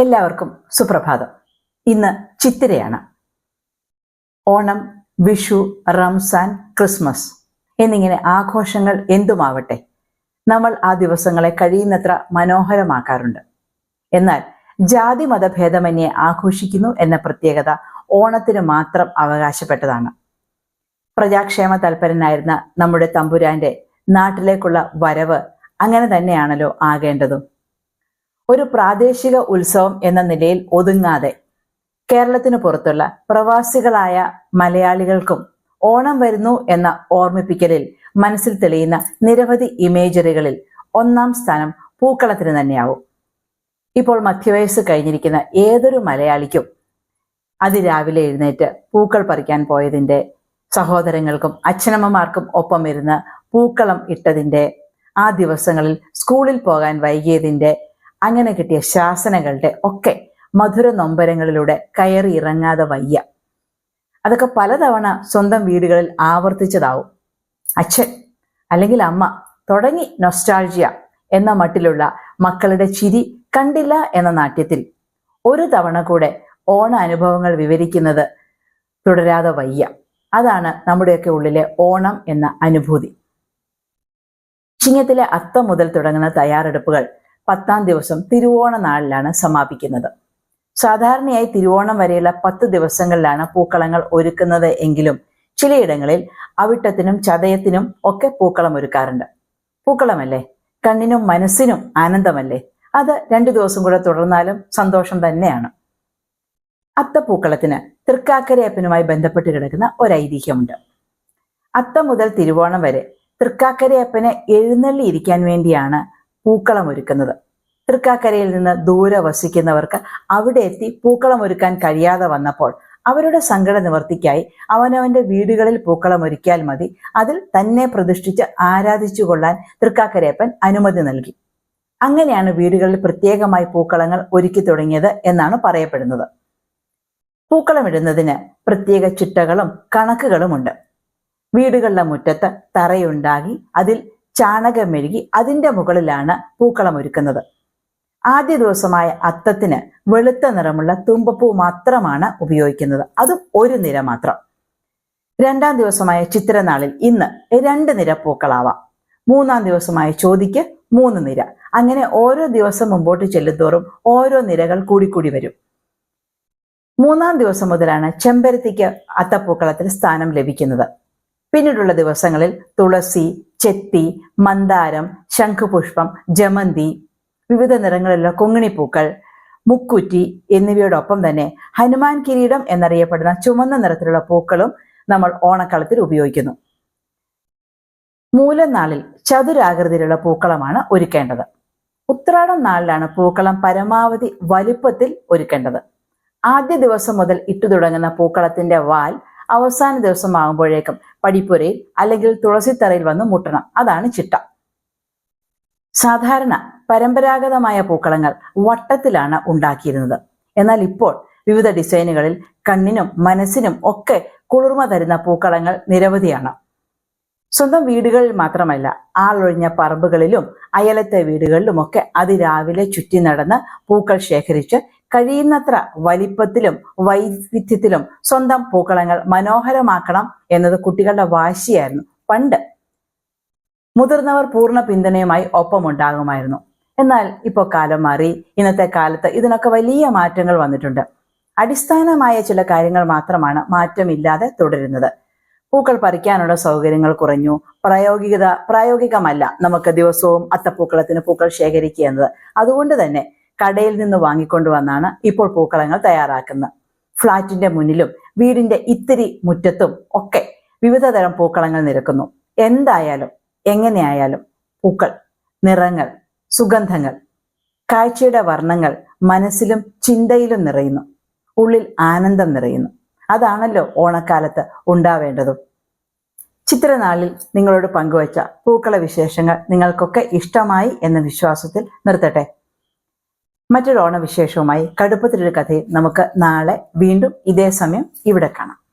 എല്ലാവർക്കും സുപ്രഭാതം. ഇന്ന് ചിത്തിരയാണ്. ഓണം വിഷു റംസാൻ ക്രിസ്മസ് എന്നിങ്ങനെ ആഘോഷങ്ങൾ എന്തുമാവട്ടെ നമ്മൾ ആ ദിവസങ്ങളെ കഴിയുന്നത്ര മനോഹരമാക്കാറുണ്ട്. എന്നാൽ ജാതി മതഭേദമന്യെ ആഘോഷിക്കുന്നു എന്ന പ്രത്യേകത ഓണത്തിന് മാത്രം അവകാശപ്പെട്ടതാണ്. പ്രജാക്ഷേമ തൽപരനായിരുന്ന നമ്മുടെ തമ്പുരാന്റെ നാട്ടിലേക്കുള്ള വരവ് അങ്ങനെ തന്നെയാണല്ലോ ആകേണ്ടതും. ഒരു പ്രാദേശിക ഉത്സവം എന്ന നിലയിൽ ഒതുങ്ങാതെ കേരളത്തിന് പുറത്തുള്ള പ്രവാസികളായ മലയാളികൾക്കും ഓണം വരുന്നു എന്ന ഓർമ്മിപ്പിക്കലിൽ മനസ്സിൽ തെളിയുന്ന നിരവധി ഇമേജറികളിൽ ഒന്നാം സ്ഥാനം പൂക്കളത്തിന് തന്നെയാവും. ഇപ്പോൾ മധ്യവയസ്സ് കഴിഞ്ഞിരിക്കുന്ന ഏതൊരു മലയാളിക്കും അതിരാവിലെ എഴുന്നേറ്റ് പൂക്കൾ പറിക്കാൻ പോയതിന്റെ സഹോദരങ്ങൾക്കും അച്ഛനമ്മമാർക്കും ഒപ്പം ഇരുന്ന് പൂക്കളം ഇട്ടതിന്റെ ആ ദിവസങ്ങളിൽ സ്കൂളിൽ പോകാൻ വൈകിയതിന്റെ അങ്ങനെ കിട്ടിയ ശാസനകളുടെ ഒക്കെ മധുര നൊമ്പരങ്ങളിലൂടെ കയറി ഇറങ്ങാതെ വയ്യ. അതൊക്കെ പലതവണ സ്വന്തം വീടുകളിൽ ആവർത്തിച്ചതാവും. അച്ഛൻ അല്ലെങ്കിൽ അമ്മ തുടങ്ങി നൊസ്റ്റാൾജിയ എന്ന മട്ടിലുള്ള മക്കളുടെ ചിരി കണ്ടില്ല എന്ന നാട്യത്തിൽ ഒരു തവണ കൂടെ ഓണ അനുഭവങ്ങൾ വിവരിക്കുന്നത് തുടരാതെ വയ്യ. അതാണ് നമ്മുടെയൊക്കെ ഉള്ളിലെ ഓണം എന്ന അനുഭൂതി. ചിങ്ങത്തിലെ അത്തം മുതൽ തുടങ്ങുന്ന തയ്യാറെടുപ്പുകൾ പത്താം ദിവസം തിരുവോണ നാളിലാണ് സമാപിക്കുന്നത്. സാധാരണയായി തിരുവോണം വരെയുള്ള പത്ത് ദിവസങ്ങളിലാണ് പൂക്കളങ്ങൾ ഒരുക്കുന്നത് എങ്കിലും ചിലയിടങ്ങളിൽ അവിട്ടത്തിനും ചതയത്തിനും ഒക്കെ പൂക്കളം ഒരുക്കാറുണ്ട്. പൂക്കളമല്ലേ? കണ്ണിനും മനസ്സിനും ആനന്ദമല്ലേ? അത് രണ്ടു ദിവസം കൂടെ തുടർന്നാലും സന്തോഷം തന്നെയാണ്. അത്തപ്പൂക്കളത്തിന് തൃക്കാക്കരയപ്പനുമായി ബന്ധപ്പെട്ട് കിടക്കുന്ന ഒരു ഐതിഹ്യമുണ്ട് അത്തം മുതൽ തിരുവോണം വരെ തൃക്കാക്കരയപ്പനെ എഴുന്നള്ളി ഇരിക്കാൻ വേണ്ടിയാണ് പൂക്കളം ഒരുക്കുന്നത്. തൃക്കാക്കരയിൽ നിന്ന് ദൂരെ വസിക്കുന്നവർക്ക് അവിടെ എത്തി പൂക്കളം ഒരുക്കാൻ കഴിയാതെ വന്നപ്പോൾ അവരുടെ സങ്കട നിവർത്തിക്കായി അവനവന്റെ വീടുകളിൽ പൂക്കളം ഒരുക്കിയാൽ മതി. അതിൽ തന്നെ പ്രതിഷ്ഠിച്ച് ആരാധിച്ചു കൊള്ളാൻ തൃക്കാക്കരയപ്പൻ അനുമതി നൽകി. അങ്ങനെയാണ് വീടുകളിൽ പ്രത്യേകമായി പൂക്കളങ്ങൾ ഒരുക്കി തുടങ്ങിയത് എന്നാണ് പറയപ്പെടുന്നത്. പൂക്കളമിടുന്നതിന് പ്രത്യേക ചിട്ടകളും കണക്കുകളുമുണ്ട്. വീടുകളുടെ മുറ്റത്ത് തറയുണ്ടാകി അതിൽ ചാണകം മെഴുകി അതിന്റെ മുകളിലാണ് പൂക്കളം ഒരുക്കുന്നത്. ആദ്യ ദിവസമായ അത്തത്തിന് വെളുത്ത നിറമുള്ള തുമ്പപ്പൂ മാത്രമാണ് ഉപയോഗിക്കുന്നത്. അതും ഒരു നിര മാത്രം. രണ്ടാം ദിവസമായ ചിത്രനാളിൽ ഇന്ന് രണ്ട് നിര പൂക്കളാവാം. മൂന്നാം ദിവസമായ ചോതിക്ക് മൂന്ന് നിര. അങ്ങനെ ഓരോ ദിവസം മുമ്പോട്ട് ചെല്ലുന്തോറും ഓരോ നിരകൾ കൂടിക്കൂടി വരും. മൂന്നാം ദിവസം മുതലാണ് ചെമ്പരത്തിക്ക് അത്തപ്പൂക്കളത്തിൽ സ്ഥാനം ലഭിക്കുന്നത്. പിന്നീടുള്ള ദിവസങ്ങളിൽ തുളസി ചെത്തി മന്ദാരം ശംഖുപുഷ്പം ജമന്തി വിവിധ നിറങ്ങളിലുള്ള കൊങ്ങിണിപ്പൂക്കൾ മുക്കുറ്റി എന്നിവയോടൊപ്പം തന്നെ ഹനുമാൻ കിരീടം എന്നറിയപ്പെടുന്ന ചുമന്ന നിറത്തിലുള്ള പൂക്കളും നമ്മൾ ഓണക്കളത്തിൽ ഉപയോഗിക്കുന്നു. മൂലനാളിൽ ചതുരാകൃതിയിലുള്ള പൂക്കളമാണ് ഒരുക്കേണ്ടത്. ഉത്രാടം നാളിലാണ് പൂക്കളം പരമാവധി വലുപ്പത്തിൽ ഒരുക്കേണ്ടത്. ആദ്യ ദിവസം മുതൽ ഇട്ടു തുടങ്ങുന്ന പൂക്കളത്തിന്റെ വാൽ അവസാന ദിവസം ആകുമ്പോഴേക്കും പടിപ്പുരയിൽ അല്ലെങ്കിൽ തുളസിത്തറയിൽ വന്ന് മുട്ടണം. അതാണ് ചിട്ട. സാധാരണ പരമ്പരാഗതമായ പൂക്കളങ്ങൾ വട്ടത്തിലാണ് ഉണ്ടാക്കിയിരുന്നത്. എന്നാൽ ഇപ്പോൾ വിവിധ ഡിസൈനുകളിൽ കണ്ണിനും മനസ്സിനും ഒക്കെ കുളിർമ തരുന്ന പൂക്കളങ്ങൾ നിരവധിയാണ്. സ്വന്തം വീടുകളിൽ മാത്രമല്ല ആളൊഴിഞ്ഞ പറമ്പുകളിലും അയലത്തെ വീടുകളിലുമൊക്കെ അതിരാവിലെ ചുറ്റി നടന്ന് പൂക്കൾ ശേഖരിച്ച് കഴിയുന്നത്ര വലിപ്പത്തിലും വൈവിധ്യത്തിലും സ്വന്തം പൂക്കളങ്ങൾ മനോഹരമാക്കണം എന്നത് കുട്ടികളുടെ വാശിയായിരുന്നു. പണ്ട് മുതിർന്നവർ പൂർണ പിന്തുണയുമായി ഒപ്പമുണ്ടാകുമായിരുന്നു. എന്നാൽ ഇപ്പോൾ കാലം മാറി ഇന്നത്തെ കാലത്ത് ഇതിനൊക്കെ വലിയ മാറ്റങ്ങൾ വന്നിട്ടുണ്ട്. അടിസ്ഥാനമായ ചില കാര്യങ്ങൾ മാത്രമാണ് മാറ്റമില്ലാതെ തുടരുന്നത്. പൂക്കൾ പറിക്കാനുള്ള സൗകര്യങ്ങൾ കുറഞ്ഞു. പ്രായോഗികത പ്രായോഗികമല്ല നമുക്ക് ദിവസവും അത്തപ്പൂക്കളത്തിന് പൂക്കൾ ശേഖരിക്കുക എന്നത്. അതുകൊണ്ട് തന്നെ കടയിൽ നിന്ന് വാങ്ങിക്കൊണ്ടുവന്നാണ് ഇപ്പോൾ പൂക്കളങ്ങൾ തയ്യാറാക്കുന്നത്. ഫ്ളാറ്റിന്റെ മുന്നിലും വീടിന്റെ ഇത്തിരി മുറ്റത്തും ഒക്കെ വിവിധ തരം പൂക്കളങ്ങൾ നിരക്കുന്നു. എന്തായാലും എങ്ങനെയായാലും പൂക്കൾ നിറങ്ങൾ സുഗന്ധങ്ങൾ കാഴ്ചയുടെ വർണങ്ങൾ മനസ്സിലും ചിന്തയിലും നിറയുന്നു. ഉള്ളിൽ ആനന്ദം നിറയുന്നു. അതാണല്ലോ ഓണക്കാലത്ത് ഉണ്ടാവേണ്ടതും. ചിത്രനാളിൽ നിങ്ങളോട് പങ്കുവച്ച പൂക്കള വിശേഷങ്ങൾ നിങ്ങൾക്കൊക്കെ ഇഷ്ടമായി എന്ന വിശ്വാസത്തിൽ നിർത്തട്ടെ. മറ്റൊരു ഓണവിശേഷവുമായി കടുപ്പത്തിലൊരു കഥയിൽ നമുക്ക് നാളെ വീണ്ടും ഇതേ സമയം ഇവിടെ കാണാം.